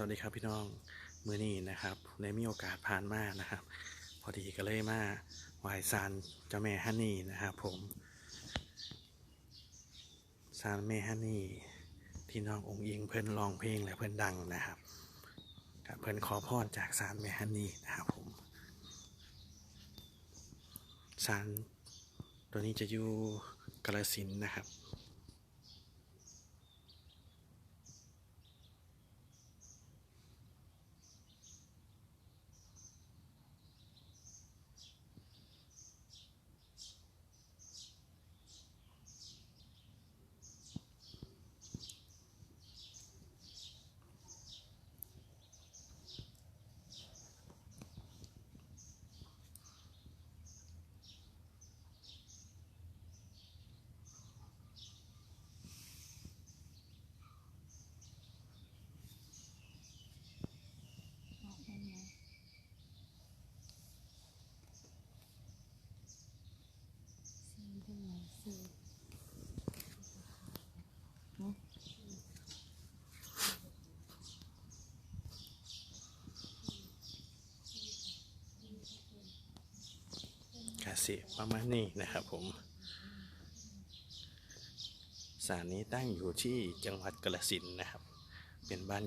สวัสดีครับพี่น้องมือนี้นะครับได้มีโอกาสผ่านมานะครับ พอดีก็เลยมาไหว้ซานเจ้าแม่ฮันนี่นะครับผมซานแม่ฮันนี่ที่น้ององค์อิงเพิ่อนร้องเพลงและเพิ่อนดังนะครับเพิ่อนขอพรจากซานแม่ฮันนี่นะครับผมซานตัวนี้จะอยู่กาลสินนะครับ กสิประมาณนี้นะครับผมศาลนี้ตั้งอยู่ที่จังหวัดกาฬสินนะครับ เป็นบ้าน